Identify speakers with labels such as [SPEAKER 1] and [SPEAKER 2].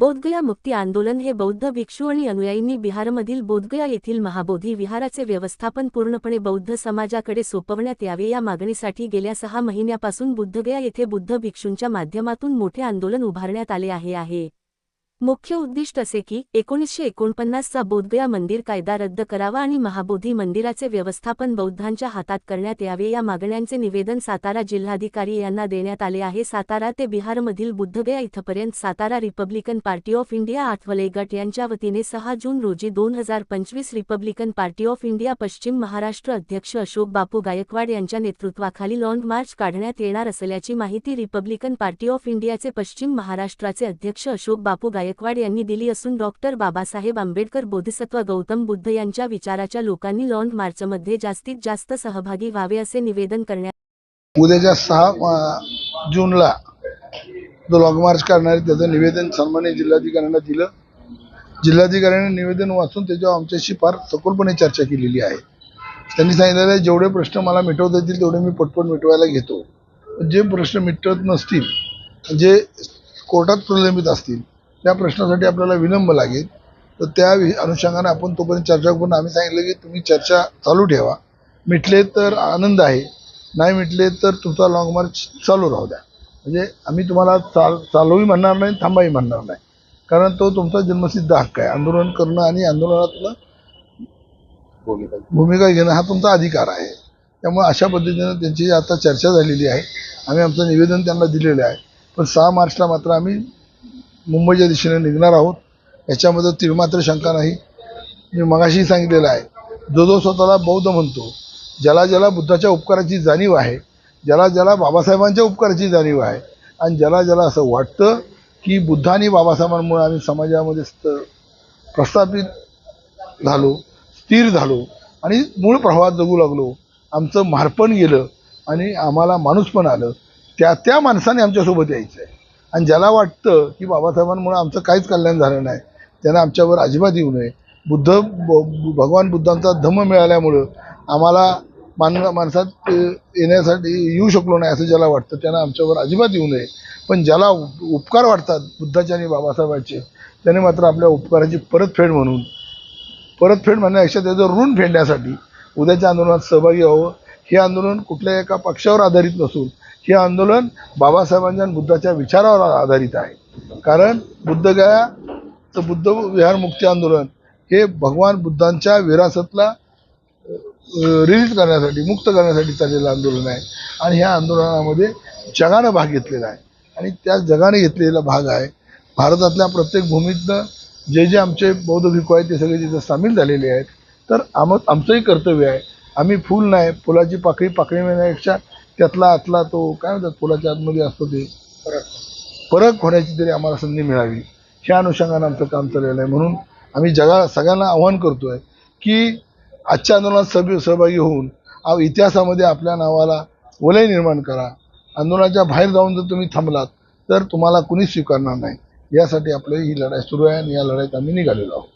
[SPEAKER 1] बोधगया मुक्ती आंदोलन हे बौद्ध भिक्षू आणि अनुयायींनी बिहारमधील बोधगया येथील महाबोधी विहाराचे व्यवस्थापन पूर्णपणे बौद्ध समाजाकडे सोपवण्यात यावे या मागणीसाठी गेल्या सहा महिन्यापासून बुद्धगया येथे बुद्ध भिक्षूंच्या माध्यमातून मोठे आंदोलन उभारण्यात आले आहे. आहे मुख्य उद्दिष्ट असे की एकोणीसशे एकोणपन्नासचा बोधगया मंदिर कायदा रद्द करावा आणि महाबोधी मंदिराचे व्यवस्थापन बौद्धांच्या हातात करण्यात यावे. या मागण्यांचे निवेदन सातारा जिल्हाधिकारी यांना देण्यात आले आहे. सातारा ते बिहारमधील बुद्धगया इथपर्यंत Satara Republican Party of India Athawale गट यांच्या वतीने सहा जून रोजी दोन हजार पंचवीस रिपब्लिकन पार्टी ऑफ इंडिया पश्चिम महाराष्ट्र अध्यक्ष अशोक बापू गायकवाड यांच्या नेतृत्वाखाली लॉंग मार्च काढण्यात येणार असल्याची माहिती रिपब्लिकन पार्टी ऑफ इंडियाचे पश्चिम महाराष्ट्राचे अध्यक्ष अशोक बापू गायकवाड यांनी दिली असून डॉक्टर बाबासाहेब आंबेडकर बोधिसत्व गौतम बुद्ध यांच्या विचाराच्या लोकांनी लॉन्ग मार्चमध्ये जास्तीत जास्त सहभागी व्हावे असे निवेदन करण्यात
[SPEAKER 2] उद्याच्या सहा जूनला जो लॉन्ग मार्च करणार त्याचं निवेदन सन्मान्य जिल्हाधिकाऱ्यांना दिलं. जिल्हाधिकाऱ्यांनी निवेदन वाचून त्याच्यावर आमच्याशी फार सखोलपणे चर्चा केलेली आहे. त्यांनी सांगितलेलं आहे जेवढे प्रश्न मला मिटवता येतील तेवढे मी पटपट मिटवायला घेतो. जे प्रश्न मिटवत नसतील जे कोर्टात प्रलंबित असतील त्या प्रश्नासाठी आपल्याला विलंब लागेल. तर त्या अनुषंगाने आपण तोपर्यंत चर्चा करून आम्ही सांगितलं की तुम्ही चर्चा चालू ठेवा. मिटले तर आनंद आहे नाही मिटले तर तुमचा लॉंग मार्च चालू राहू द्या. म्हणजे आम्ही तुम्हाला चाल चालूही म्हणणार नाही थांबाही म्हणणार नाही. कारण तो तुमचा जन्मसिद्ध हक्क आहे. आंदोलन करणं आणि आंदोलनातलं भूमिका घेणं हा तुमचा अधिकार आहे. त्यामुळे अशा पद्धतीनं त्यांची आता चर्चा झालेली आहे. आम्ही आमचं निवेदन त्यांना दिलेलं आहे. पण सहा मार्चला मात्र आम्ही मुंबईच्या दिशेने निघणार आहोत. याच्यामध्ये तिळमात्र शंका नाही. मी मगाशी सांगितलेलं आहे. जो जो स्वतःला बौद्ध म्हणतो ज्याला ज्याला बुद्धाच्या उपकाराची जाणीव आहे ज्याला ज्याला बाबासाहेबांच्या उपकाराची जाणीव आहे आणि ज्याला ज्याला असं वाटतं की बुद्ध आणि बाबासाहेबांमुळे आम्ही समाजामध्ये प्रस्थापित झालो स्थिर झालो आणि मूळ प्रवाहात जगू लागलो. आमचं मारपण गेलं आणि आम्हाला माणूसपण आलं. त्या त्या माणसाने आमच्यासोबत यायचं आहे आणि ज्याला वाटतं की बाबासाहेबांमुळे आमचं काहीच कल्याण झालं नाही त्यांना आमच्यावर अजिबात येऊ नये. बुद्ध भगवान बुद्धांचा धम्म मिळाल्यामुळं आम्हाला मान माणसात येण्यासाठी येऊ शकलो नाही असं ज्याला वाटतं त्यांना आमच्यावर अजिबात येऊ नये. पण ज्याला उप- उपकार वाटतात बुद्धाचे आणि बाबासाहेबांचे त्याने मात्र आपल्या उपकाराची परतफेड म्हणून परतफेड म्हणण्यापेक्षा त्याचं ऋण फेडण्यासाठी उद्याच्या आंदोलनात सहभागी व्हावं. हे आंदोलन कुठल्या एका पक्षावर आधारित नसून हे आंदोलन बाबासाहेबांच्या बुद्धाच्या विचारावर आधारित आहे. कारण बुद्धगयाचं बुद्ध विहार मुक्ती आंदोलन हे भगवान बुद्धांच्या विरासतला रिलीज करण्यासाठी मुक्त करण्यासाठी चाललेलं आंदोलन आहे. आणि ह्या आंदोलनामध्ये जगानं भाग घेतलेला आहे. आणि त्या जगाने घेतलेला भाग आहे. भारतातल्या प्रत्येक भूमीतनं जे जे आमचे बौद्ध भिक्खू आहेत ते सगळे तिथं सामील झालेले आहेत. तर आम आमचंही कर्तव्य आहे. आम्ही फुल नाही फुलाची पाकळी पाकळी मिळण्यापेक्षा त्यातला आतला तो काय म्हणतात फुलाच्या आतमध्ये असतो ते. परक होण्याची तरी आम्हाला संधी मिळावी. ह्या अनुषंगानं आमचं काम चाललेलं आहे. म्हणून आम्ही जगा सगळ्यांना आव्हान करतोय की आजच्या आंदोलनात सभ सहभागी होऊन इतिहासामध्ये आपल्या नावाला वलय निर्माण करा. आंदोलनाच्या बाहेर जाऊन जर तुम्ही थांबलात तर तुम्हाला कुणीच स्वीकारणार नाही. यासाठी आपली ही लढाई सुरू आहे आणि या लढाईत आम्ही निघालेलो आहोत.